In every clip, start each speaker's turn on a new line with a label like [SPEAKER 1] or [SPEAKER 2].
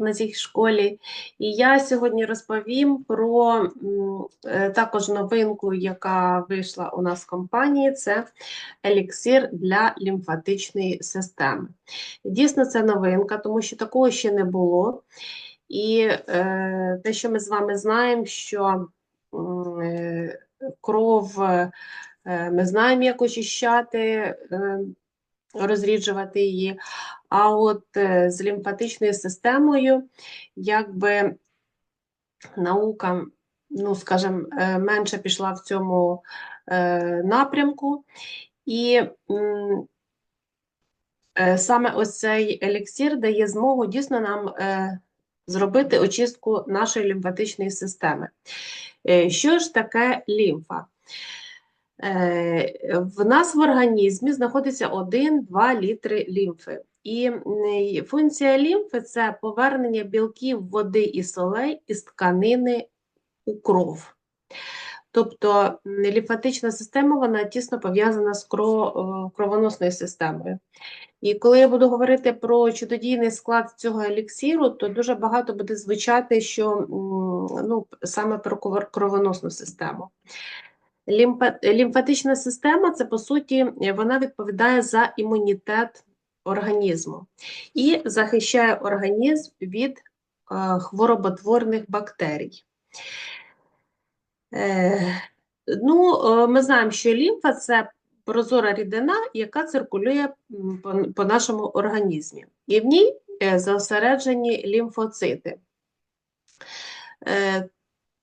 [SPEAKER 1] на цій школі. І я сьогодні розповім про е, також новинку, яка вийшла у нас в компанії, це еліксир для лімфатичної системи. Дійсно, це новинка, тому що такого ще не було. І е, те, що ми з вами знаємо, що е, кров е, ми знаємо, як очищати. е, розріджувати її. А от е, з лімфатичною системою, якби наука, ну, скажімо, е, менше пішла в цьому е, напрямку. І саме ось цей еліксир дає змогу дійсно нам зробити очистку нашої лімфатичної системи. Що ж таке лімфа? В нас в організмі знаходиться 1-2 літри лімфи. І функція лімфи це повернення білків води і солей із тканини у кров. Тобто лімфатична система вона тісно пов'язана з е, кровоносною системою. І коли я буду говорити про чудодійний склад цього еліксиру, то дуже багато буде звучати, що ну, саме про кровоносну систему. Лімфа- Лімфатична система це по суті вона відповідає за імунітет організму і захищає організм від е, хвороботворних бактерій. Е, ну, е, ми знаємо, що лімфа це прозора рідина, яка циркулює по, нашому організмі, і в ній зосереджені лімфоцити.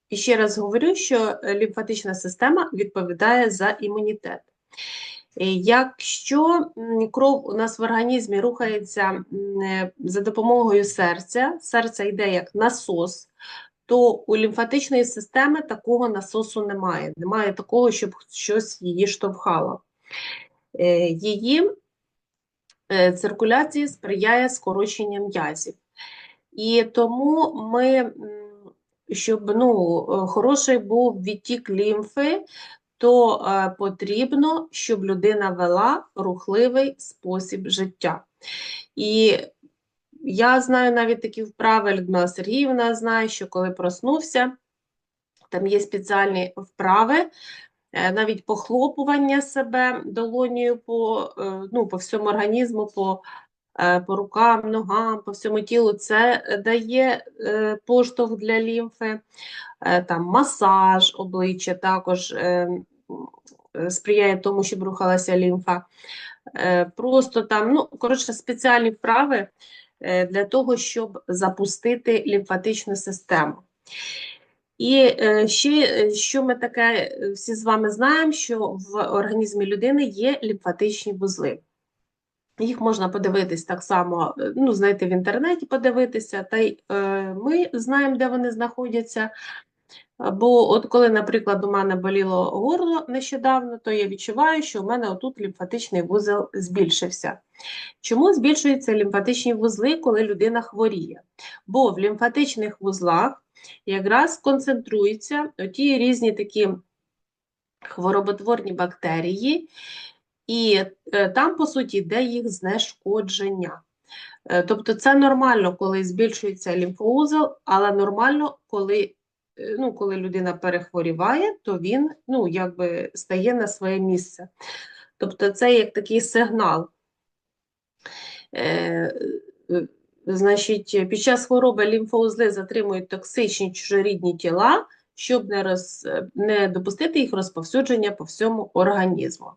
[SPEAKER 1] І ще раз говорю, що лімфатична система відповідає за імунітет. Е, Якщо кров у нас в організмі рухається е, за допомогою серця, серце йде як насос, то у лімфатичної системи такого насосу немає. Немає такого, щоб щось її штовхало. Е, Її циркуляції сприяє скороченню м'язів. І тому ми, щоб ну, хороший був відтік лімфи, то е, потрібно, щоб людина вела рухливий спосіб життя. І я знаю навіть такі вправи, Людмила Сергіївна знає, що коли проснувся, там є спеціальні вправи, е, навіть похлопування себе долонею по, е, ну, по всьому організму, по, по рукам, ногам, по всьому тілу. Це дає е, поштовх для лімфи, Е, там масаж обличчя також е, е, сприяє тому, щоб рухалася лімфа. Е, Просто там, ну, коротше, спеціальні вправи е, для того, щоб запустити лімфатичну систему. І е, ще, е, що ми таке е, всі з вами знаємо, що в організмі людини є лімфатичні вузли. Їх можна подивитись так само, е, ну, знайти в інтернеті, подивитися, та й е, ми знаємо, де вони знаходяться. Бо от коли, наприклад, у мене боліло горло нещодавно, то я відчуваю, що у мене отут лімфатичний вузол збільшився. Чому збільшуються лімфатичні вузли, коли людина хворіє? Бо в лімфатичних вузлах якраз концентруються ті різні такі хвороботворні бактерії, і е, там, по суті, йде їх знешкодження. Е, Тобто це нормально, коли збільшується лімфоузол, але нормально, коли, е, ну, коли людина перехворіває, то він ну, якби стає на своє місце. Тобто це як такий сигнал. Е, Значить, під час хвороби лімфоузли затримують токсичні чужорідні тіла, щоб не, роз, не допустити їх розповсюдження по всьому організму.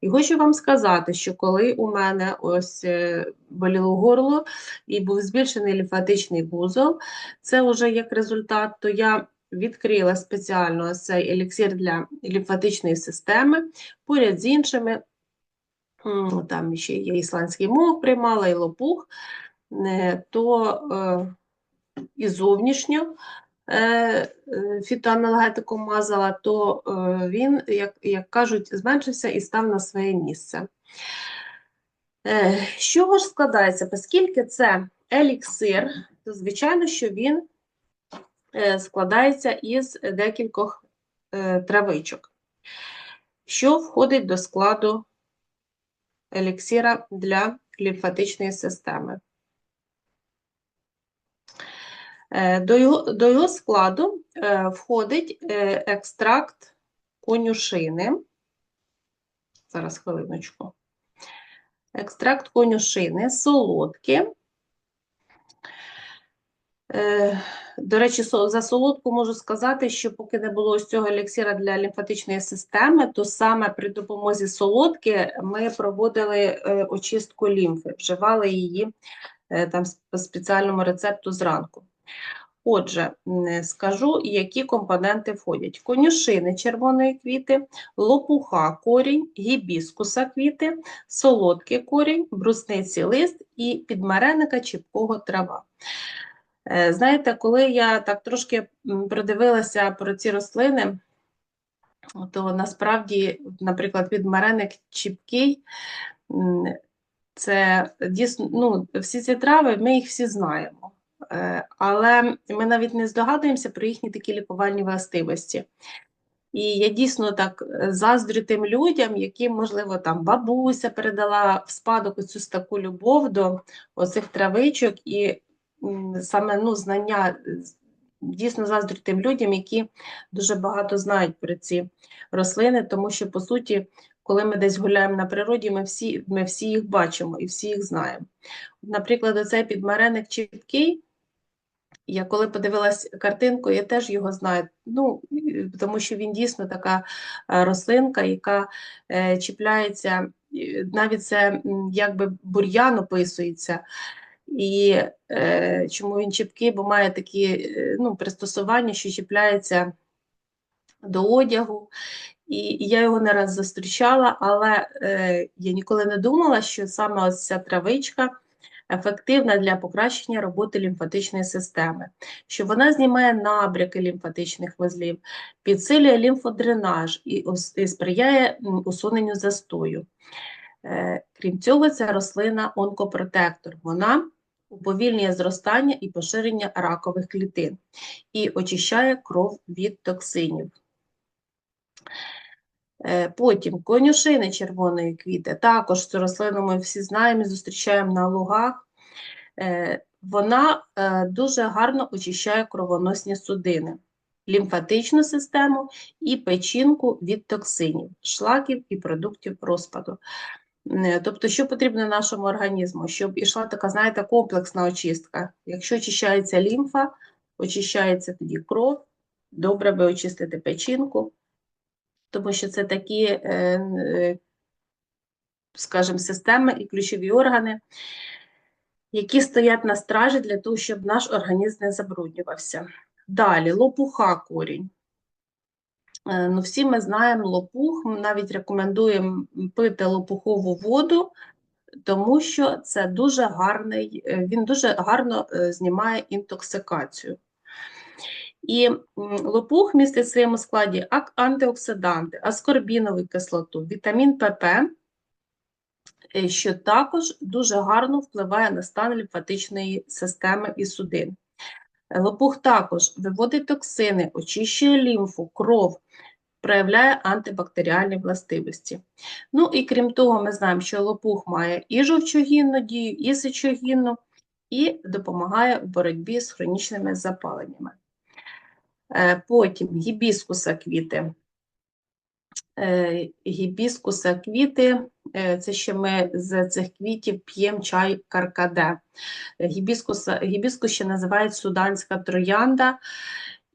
[SPEAKER 1] І хочу вам сказати, що коли у мене ось е, боліло горло і був збільшений лімфатичний вузол, це вже як результат, то я відкрила спеціально цей еліксир для лімфатичної системи поряд з іншими. Там ще я ісландський мох приймала, і лопух, е, то е, і зовнішньо е, е, фітоаналгетику мазала, то е, він, як, як кажуть, зменшився і став на своє місце. З чого ж складається? Оскільки це еліксир, то звичайно, що він складається із декількох травичок. Що входить до складу еліксира для лімфатичної системи? Е, До його, до його складу е, входить е, екстракт конюшини. Зараз хвилиночку. Екстракт конюшини, солодкі. Е, До речі, за солодку можу сказати, що поки не було ось цього еліксира для лімфатичної системи, то саме при допомозі солодки ми проводили е, очистку лімфи, вживали її е, там по спеціальному рецепту зранку. Отже, скажу, які компоненти входять: конюшини червоної квіти, лопуха корінь, гібіскуса квіти, солодкий корінь, брусниці лист і підмареника чіпкого трава. Е, Знаєте, коли я так трошки м, придивилася про ці рослини, то насправді, наприклад, підмареник чіпкий, це дійсно, ну, всі ці трави, ми їх всі знаємо. Е, Але ми навіть не здогадуємося про їхні такі лікувальні властивості. І я дійсно так е, заздрю тим людям, яким, можливо, там бабуся передала в спадок оцю таку любов до оцих травичок, і саме ну, знання дійсно заздрю тим людям, які дуже багато знають про ці рослини, тому що, по суті, коли ми десь гуляємо на природі, ми всі, ми всі їх бачимо і всі їх знаємо. Наприклад, оцей підмареник чіпкий, я коли подивилась картинку, я теж його знаю. Ну, тому що він дійсно така е, рослинка, яка е, чіпляється, навіть це якби бур'ян описується. І е, чому він чіпкий, бо має такі е, ну, пристосування, що чіпляється до одягу. І, я його не раз зустрічала, але е, я ніколи не думала, що саме ось ця травичка ефективна для покращення роботи лімфатичної системи, що вона знімає набряки лімфатичних вузлів, підсилює лімфодренаж і, сприяє усуненню застою. Е, Крім цього, ця рослина онкопротектор. Вона уповільнює зростання і поширення ракових клітин і очищає кров від токсинів. Е, Потім конюшини червоної квіти. Також цю рослину ми всі знаємо і зустрічаємо на лугах. Е, Вона е, дуже гарно очищає кровоносні судини, лімфатичну систему і печінку від токсинів, шлаків і продуктів розпаду. Тобто, що потрібно нашому організму? Щоб ішла така, знаєте, комплексна очистка. Якщо очищається лімфа, очищається тоді кров, добре би очистити печінку, тому що це такі, е, е, скажімо, системи і ключові органи, які стоять на стражі для того, щоб наш організм не забруднювався. Далі лопуха корінь. Е, Ну, всі ми знаємо лопух, ми навіть рекомендуємо пити лопухову воду, тому що це дуже гарний, він дуже гарно знімає інтоксикацію. І лопух містить в своєму складі антиоксиданти, аскорбінову кислоту, вітамін ПП, е, що також дуже гарно впливає на стан лімфатичної системи і судин. Е, Лопух також виводить токсини, очищує лімфу, кров, проявляє антибактеріальні властивості. Ну і крім того, ми знаємо, що лопух має і жовчогінну дію, і сечогінну, і допомагає в боротьбі з хронічними запаленнями. Е, Потім гібіскуса квіти. Е, Гібіскуса квіти, е, це ще ми з цих квітів п'ємо чай каркаде. Гібіскуса, гібіскус ще називають суданська троянда,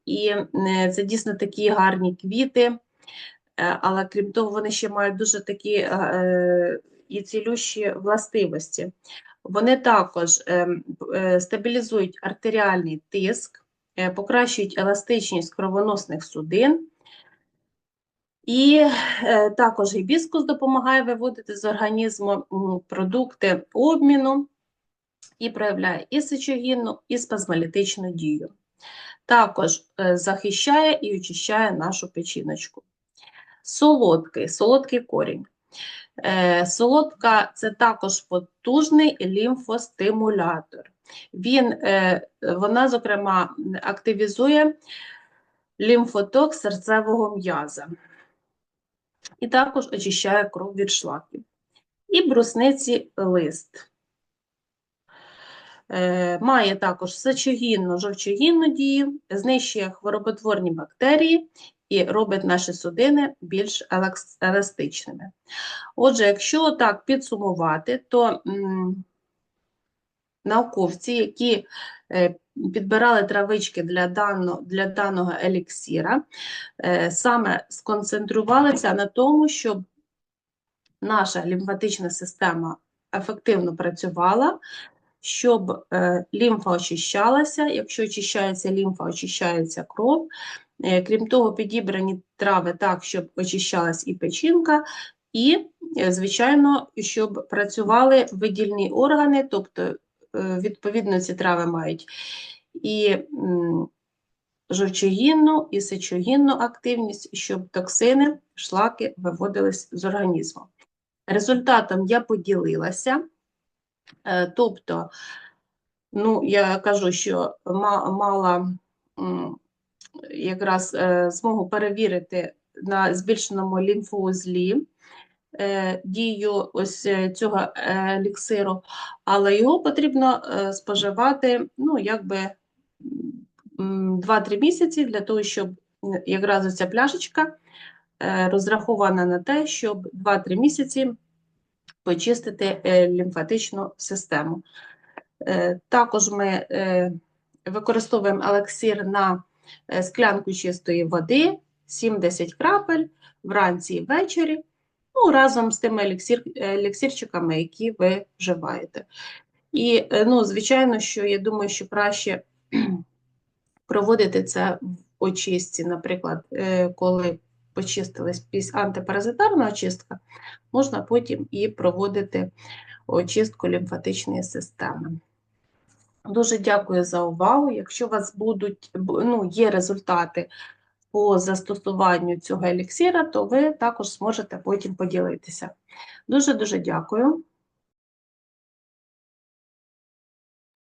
[SPEAKER 1] і це дійсно такі гарні квіти, але крім того, вони ще мають дуже такі і цілющі властивості. Вони також е, е, стабілізують артеріальний тиск, покращують еластичність кровоносних судин. І е, також гібіскус допомагає виводити з організму продукти обміну і проявляє і сечогінну, і спазмолітичну дію. Також е, захищає і очищає нашу печіночку. Солодкий, солодкий корінь. Е, Солодка це також потужний лімфостимулятор. Він, е, вона, зокрема, активізує лімфоток серцевого м'яза і також очищає кров від шлаків. І брусниці лист. Е, Має також сечогінно-жовчогінну дію, знищує хвороботворні бактерії і робить наші судини більш еластичними. Отже, якщо так підсумувати, то науковці, які е, підбирали травички для, дано, для даного еліксіра, е, саме сконцентрувалися на тому, щоб наша лімфатична система ефективно працювала, щоб е, лімфа очищалася. Якщо очищається лімфа, очищається кров. Крім того, підібрані трави так, щоб очищалась і печінка, і, звичайно, щоб працювали видільні органи, тобто, відповідно, ці трави мають і жовчогінну, і сечогінну активність, щоб токсини, шлаки виводились з організму. Результатом я поділилася, е, тобто, ну, я кажу, що мала якраз е, змогу перевірити на збільшеному лімфоузлі е, дію ось е, цього е, еліксиру, але його потрібно е, споживати, ну, якби 2-3 місяці для того, щоб якраз ця пляшечка е, розрахована на те, щоб 2-3 місяці почистити е, лімфатичну систему. Е, Також ми е, використовуємо елексир на е, склянку чистої води, 7-10 крапель вранці і ввечері, ну, разом з тими елексір, елексірчиками, які ви вживаєте. І, е, ну, звичайно, що я думаю, що краще проводити це в очистці, наприклад, е, коли почистилась після антипаразитарна очистка, можна потім і проводити очистку лімфатичної системи. Дуже дякую за увагу. Якщо у вас будуть, ну, є результати по застосуванню цього еліксира, то ви також зможете потім поділитися. Дуже-дуже дякую.